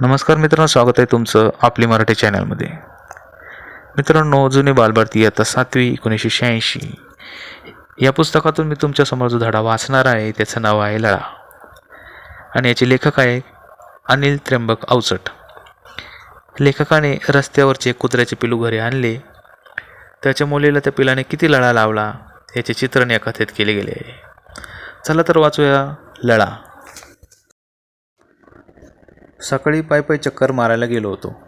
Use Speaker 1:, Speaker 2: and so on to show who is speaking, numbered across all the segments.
Speaker 1: नमस्कार मित्रांनो स्वागत आहे तुमचं आपली मराठी चॅनलमध्ये. मित्रांनो जुने बालभारती आता सातवी एकोणीसशे शहाऐंशी. या पुस्तकातून मी तुमच्यासमोर जो धडा वाचणार आहे त्याचं नाव आहे लळा. आणि याचे लेखक आहे अनिल त्र्यंबक अवचट. लेखकाने रस्त्यावरचे कुत्र्याचे पिलू घरी आणले. त्याच्या मुलीला त्या पिलाने किती लळा लावला याचे चित्रण या कथेत केले गेले. आहे चला तर वाचूया लळा. सकाळी पाय पाय चक्कर मारायला गेलो होतो.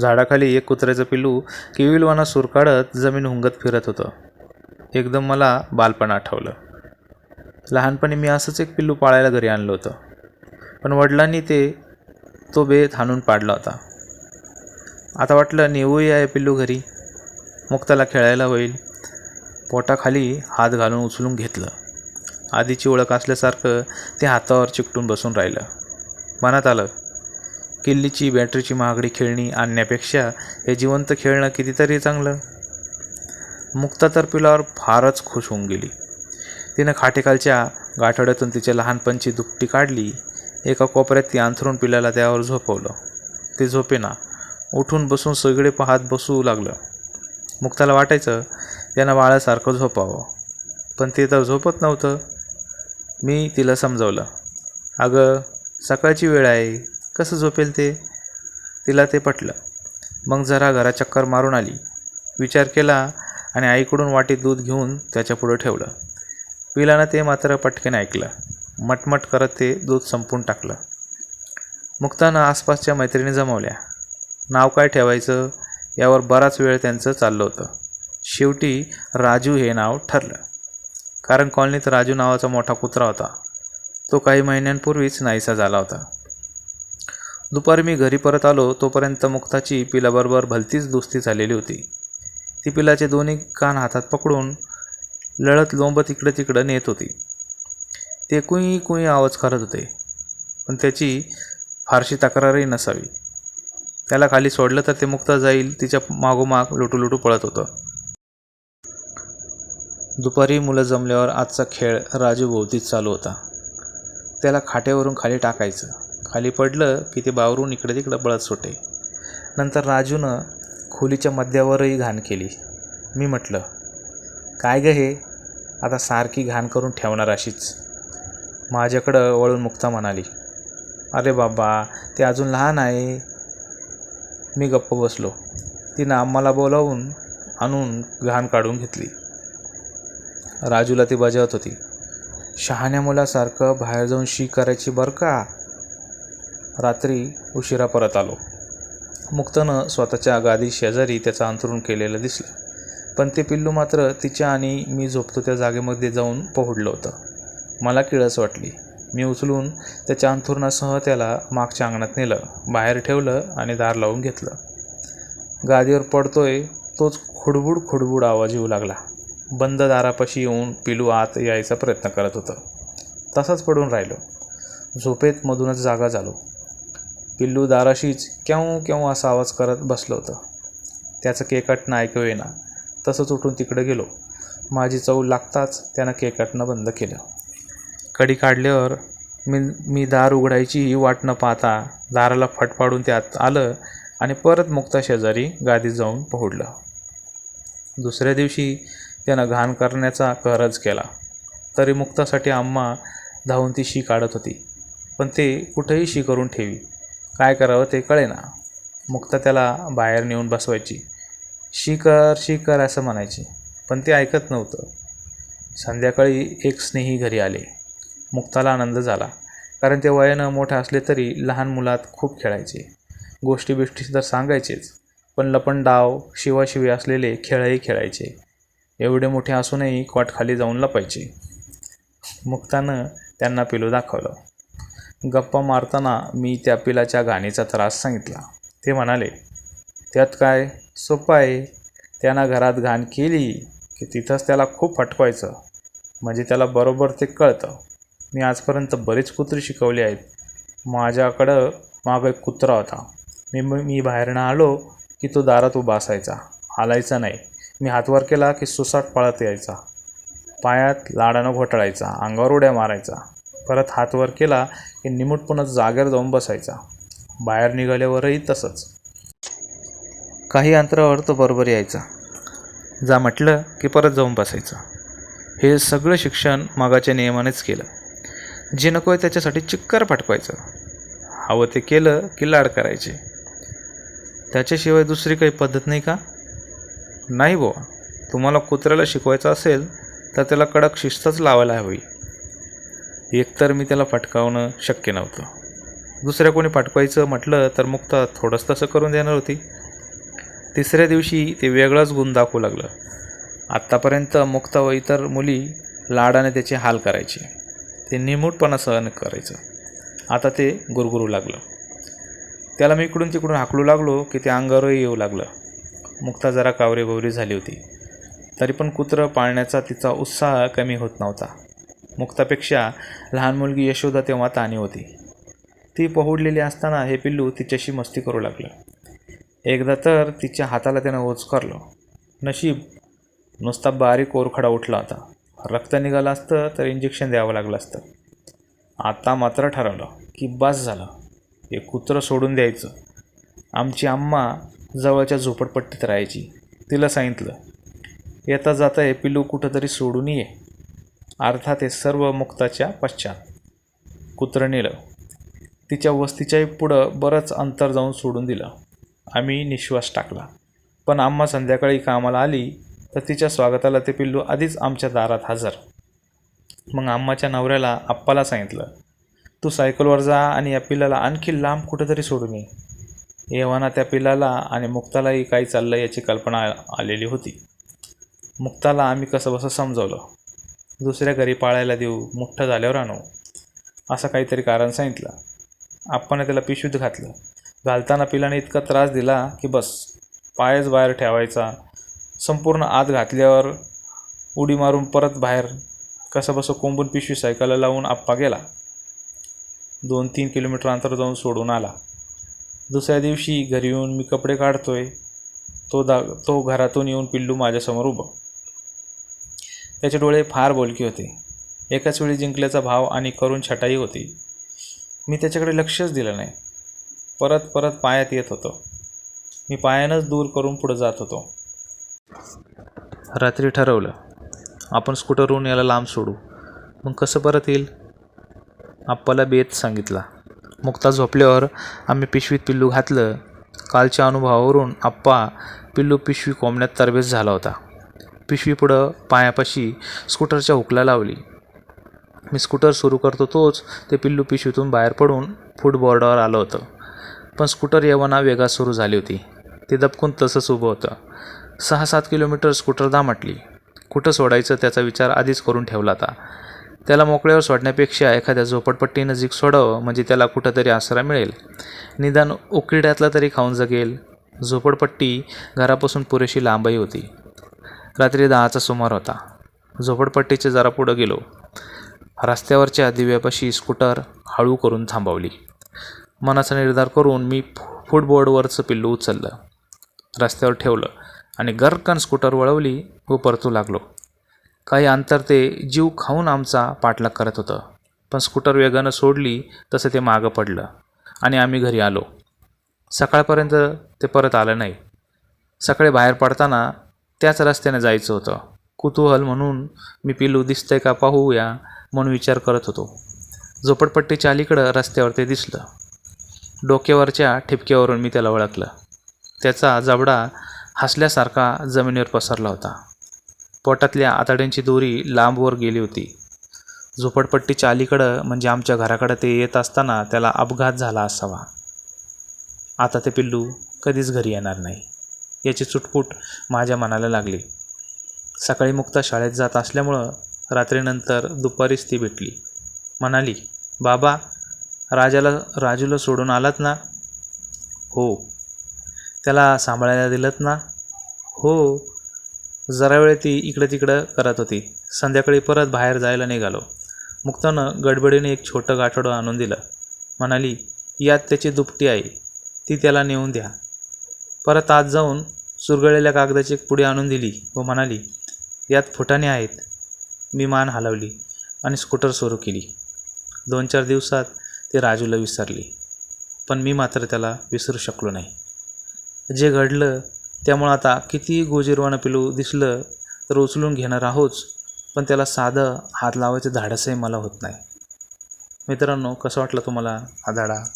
Speaker 1: झाडाखाली एक कुत्र्याचं पिल्लू केविलवाना सूर काढत जमीन हुंगत फिरत होतं. एकदम मला बालपण आठवलं. लहानपणी मी असंच एक पिल्लू पाळायला घरी आणलं होतं. पण वडिलांनी ते तो बेत हाणून पाडला होता. आता वाटलं नेऊया आहे पिल्लू घरी. मग त्याला खेळायला होईल. पोटाखाली हात घालून उचलून घेतलं. आधीची ओळख असल्यासारखं ते हातावर चिकटून बसून राहिलं. मनात आलं. किल्लीची बॅटरीची महागडी खेळणी आणण्यापेक्षा हे जिवंत खेळणं कितीतरी चांगलं. मुक्ता तर पिलावर फारच खुश होऊन गेली. तिनं खाटेखालच्या गाठड्यातून तिच्या लहानपणची दुपटी काढली. एका कोपऱ्यात ती अंथरून पिलाला त्यावर झोपवलं. ते झोपेना. उठून बसून सगळे पाहत बसू लागलं. मुक्ताला वाटायचं त्यानं बाळासारखं झोपावं. पण ते तर झोपत नव्हतं. मी तिला समजावलं. अगं सकाळची वेळ आहे. कसं झोपेल ते? तिला ते पटलं. मग जरा घरा चक्कर मारून आली. विचार केला आणि आईकडून वाटीत दूध घेऊन त्याच्यापुढं ठेवलं. पिलानं ते मात्र पटकन ऐकलं. मटमट करत ते दूध संपून टाकलं. मुक्तानं आसपासच्या मैत्रिणी जमवल्या. नाव काय ठेवायचं? यावर बराच वेळ त्यांचं चाललं होतं. शेवटी राजू हे नाव ठरलं. कारण कॉलनीत राजू नावाचा मोठा कुत्रा होता. तो काही महिन्यांपूर्वीच नाहीसा झाला होता. दुपारी मी घरी परत आलो तोपर्यंत मुक्ताची पिलाबरोबर भलतीच दोस्ती झालेली होती. ती पिलाचे दोन्ही कान हातात पकडून लढत लोंबत इकडं तिकडं नेत होती. ते कुई कुई आवाज करत होते पण त्याची फारशी तक्रारही नसावी. त्याला खाली सोडलं तर ते मुक्ता जाईल तिच्या मागोमाग लुटू लुटू पळत होतं. दुपारी मुलं जमल्यावर आजचा खेळ राजूभोवतीच चालू होता. त्याला खाटेवरून खाली टाकायचं. खाली पडलं की ते बावरून इकडे तिकडं पळत सुटे. नंतर राजूनं खोलीच्या मध्यावरही घाण केली. मी म्हटलं काय गं हे? आता सारखी घाण करून ठेवणार अशीच. माझ्याकडं वळून मुक्ता म्हणाली अरे बाबा ते अजून लहान आहे. मी गप्प बसलो. तिनं आम्हाला बोलावून आणून घाण काढून घेतली. राजूला ती बजावत होती. शहाण्या मुलासारखं बाहेर जाऊन शी करायची बरं का? रात्री उशिरा परत आलो. मुक्तानं स्वतःच्या गादी शेजारी त्याचं अंथरूण केलेलं दिसलं. पण ते पिल्लू मात्र तिच्या आणि मी झोपतो त्या जागेमध्ये जाऊन पोहडलं होतं. मला किळस वाटली. मी उचलून त्याच्या अंथरुणासह त्याला मागच्या अंगणात नेलं बाहेर ठेवलं आणि दार लावून घेतलं. गादीवर पडतोय तोच खुडबुड खुडबुड आवाज येऊ लागला. बंद दारापाशी येऊन पिलू आत यायचा प्रयत्न करत होतं. तसाच पडून राहिलो. झोपेत मधूनच जागा झालो. पिल्लू दाराशीच केव्हा केव्हा असा आवाज करत बसलं होतं. त्याचं केकटणं ऐकू येना तसंच उठून तिकडे गेलो. माझी चव लागताच त्यानं केकटणं बंद केलं. कडी काढल्यावर मी मी दार उघडायची वाट न पाहता दाराला फटफाडून त्यात आलं आणि परत मुक्ता शेजारी गादीत जाऊन पोहोडलं. दुसऱ्या दिवशी त्यानं घाण करण्याचा कहरच केला. तरी मुक्तासाठी आम्हा धावून ती शी काढत होती. पण ते कुठेही शी करून ठेवी. काय करावं ते कळेना. मुक्ता त्याला बाहेर नेऊन बसवायची. शी कर शी कर असं म्हणायची. पण ते ऐकत नव्हतं. संध्याकाळी एक स्नेही घरी आले. मुक्ताला आनंद झाला. कारण ते वयानं मोठे असले तरी लहान मुलात खूप खेळायचे. गोष्टी बिष्टी तर सांगायचेच. पण लपण डाव शिवाशिवी असलेले खेळही खेळायचे. एवढे मोठे असूनही कॉट खाली जाऊन लपायचे मुक्तानं त्यांना पिलू दाखवलं. गप्पा मारताना मी त्या पिलाच्या घाणीचा त्रास सांगितला. ते म्हणाले त्यात काय सोपं आहे? त्यानं घरात घाण केली की तिथंच त्याला खूप फटवायचं म्हणजे त्याला बरोबर ते कळतं. मी आजपर्यंत बरीच कुत्री शिकवली आहेत. माझ्याकडं मागं एक कुत्रा होता. मी मी बाहेरनं आलो की तो दारात उभा असायचा. हालायचा नाही. मी हातवर केला की सुसाट पळत यायचा. पायात लाडानं घोटाळायचा अंगावर उड्या मारायचा. परत हात वर केला की निमूटपणा जागेवर जाऊन बसायचा. बाहेर निघाल्यावरही तसंच. काही अंतरावर तो बरोबर यायचा. जा म्हटलं की परत जाऊन बसायचं. हे सगळं शिक्षण मागाच्या नियमानेच केलं. जे नको आहे त्याच्यासाठी चिक्कार पाठवायचं. हवं ते केलं की लाड करायचे. त्याच्याशिवाय दुसरी काही पद्धत नाही का? नाही बुवा. तुम्हाला कुत्र्याला शिकवायचं असेल तर त्याला कडक शिस्तच लावायला हवी. एकतर मी त्याला फटकावणं शक्य नव्हतं. दुसऱ्या कोणी पाठवायचं म्हटलं तर मुक्ता थोडंच तसं करून देणार होती. तिसऱ्या दिवशी ते वेगळाच गुण दाखवू लागलं. आत्तापर्यंत मुक्ता व इतर मुली लाडाने त्याचे हाल करायचे. ते निमूटपणा सहन करायचं. आता ते गुरगुरू लागलं. त्याला मी इकडून तिकडून हाकलू लागलो की ते अंगावरही येऊ लागलं. मुक्ता जरा कावरेबावरी झाली होती. तरी पण कुत्रं पाळण्याचा तिचा उत्साह कमी होत नव्हता. मुक्तापेक्षा लहान मुलगी यशोदा तेव्हा ताणी होती. ती पहुडलेली असताना हे पिल्लू तिच्याशी मस्ती करू लागलं. एकदा तर तिच्या हाताला त्यानं ओचकारलं. नशीब नुसता बारीक ओरखडा उठला होता. रक्त निघालं असतं तर इंजेक्शन द्यावं लागलं असतं. आता मात्र ठरवलं की बस झालं. हे कुत्रं सोडून द्यायचं. आमची आम्मा जवळच्या झोपडपट्टीत राहायची. तिला सांगितलं येता जाता हे पिल्लू कुठंतरी सोडून ये. अर्थात हे सर्व मुक्ताच्या पश्चात. कुत्रं नेलं. तिच्या वस्तीच्याही पुढं बरंच अंतर जाऊन सोडून दिलं. आम्ही निश्वास टाकला. पण आम्हा संध्याकाळी कामाला आली तर तिच्या स्वागताला ते पिल्लू आधीच आमच्या दारात हजर. मग आम्माच्या नवऱ्याला आप्पाला सांगितलं तू सायकलवर जा आणि या पिल्लाला आणखी लांब कुठेतरी सोडून ये. येवाना त्या पिलाला आणि मुक्तालाही काही चाललं याची कल्पना आलेली होती. मुक्ताला आम्ही कसं बसं समजवलं. दुसऱ्या घरी पाळायला देऊ मोठं झाल्यावर आणू असं काहीतरी कारण सांगितलं. आपण त्याला पिशवीत घातलं. घालताना पिलाने इतका त्रास दिला की बस पायच बाहेर ठेवायचा. संपूर्ण आत घातल्यावर उडी मारून परत बाहेर कसंबसं कोंबून पिशवी सायकलला लावून आप्पा गेला. दोन तीन किलोमीटर अंतर जाऊन सोडून आला. दुसऱ्या दिवशी घरी येऊन मी कपडे काढतो आहे तो दा तो घरातून येऊन पिल्लू माझ्यासमोर उभं. त्याचे डोळे फार बोलके होते. एकाच वेळी जिंकल्याचा भाव आणि करून छटाई होती. मी त्याच्याकडे लक्षच दिलं नाही. परत परत पायात येत होतो. मी पायानंच दूर करून पुढं जात होतो. रात्री ठरवलं आपण स्कूटरवरून याला लांब सोडू. मग कसं परत येईल? आप्पाला बेत सांगितला. मुक्ता झोपल्यावर आम्ही पिशवीत पिल्लू घातलं. कालच्या अनुभवावरून आप्पा पिल्लू पिशवी कोंबण्यात तरबेज झाला होता. पिशवी पुढं पायापाशी स्कूटरच्या हुकला लावली. मी स्कूटर सुरू करतो तोच ते पिल्लू पिशवीतून बाहेर पडून फुटबॉर्डवर आलं होतं. पण स्कूटर यवना वेगात सुरू झाली होती. ते दबकून तसंच उभं होतं. सहा सात किलोमीटर स्कूटर दामटली. कुठं सोडायचं त्याचा विचार आधीच करून ठेवला होता. त्याला मोकळ्यावर सोडण्यापेक्षा एखाद्या झोपडपट्टी नजीक सोडावं म्हणजे त्याला कुठंतरी आसरा मिळेल. निदान उकिड्यातला तरी खाऊन जगेल. झोपडपट्टी घरापासून पुरेशी लांबही होती. रात्री दहाचा सुमार होता. झोपडपट्टीचे जरा पुढं गेलो. रस्त्यावरच्या दिव्यापाशी स्कूटर हळू करून थांबवली. मनाचा निर्धार करून मी फुटबोर्डवरचं पिल्लू उचललं. रस्त्यावर ठेवलं आणि गरकन स्कूटर वळवली व परतू लागलो. काही अंतर ते जीव खाऊन आमचा पाठलाग करत होतं. पण स्कूटर वेगानं सोडली तसं ते मागं पडलं आणि आम्ही घरी आलो. सकाळपर्यंत ते परत आलं नाही. सकाळी बाहेर पडताना त्याच रस्त्याने जायचं होतं. कुतूहल म्हणून मी पिल्लू दिसतंय का पाहूया म्हणून विचार करत होतो. झोपडपट्टीच्या अलीकडं रस्त्यावर ते दिसलं. डोक्यावरच्या ठिपक्यावरून मी त्याला ओळखलं. त्याचा जबडा हसल्यासारखा जमिनीवर पसरला होता. पोटातल्या आतड्यांची दोरी लांबवर गेली होती. झोपडपट्टीच्या अलीकडं म्हणजे आमच्या घराकडं ते येत असताना त्याला अपघात झाला असावा. आता ते पिल्लू कधीच घरी येणार नाही. याची चुटपूट माझ्या मनाला लागली. सकाळी मुक्ता शाळेत जात असल्यामुळं रात्रीनंतर दुपारीच ती भेटली. म्हणाली बाबा राजाला राजूला सोडून आलात ना? हो. त्याला सांभाळायला दिलंत ना? हो जरा वेळ ती इकडं तिकडं करत होती. संध्याकाळी परत बाहेर जायला निघालो. मुक्तानं गडबडीने एक छोटं गाठोडं आणून दिलं. म्हणाली यात त्याची दुपटी आहे. ती त्याला नेऊन द्या. परत आत जाऊन सुरगळलेल्या कागदाची एक पुढे आणून दिली व म्हणाली यात फुटाणे आहेत. मी मान हलवली आणि स्कूटर सुरू केली. दोन चार दिवसात ते राजूला विसरली. पण मी मात्र त्याला विसरू शकलो नाही. जे घडलं त्यामुळं आता किती गोजीरवाणं पिलू दिसलं तर उचलून घेणार आहोच पण त्याला साधं हात लावायचं धाडसही मला होत नाही. मित्रांनो कसं वाटलं तुम्हाला हा धडा?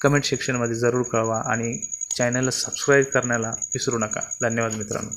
Speaker 1: कमेंट सेक्शनमध्ये जरूर कळवा आणि चॅनलला सबस्क्राईब करण्याला विसरू नका. धन्यवाद मित्रांनो.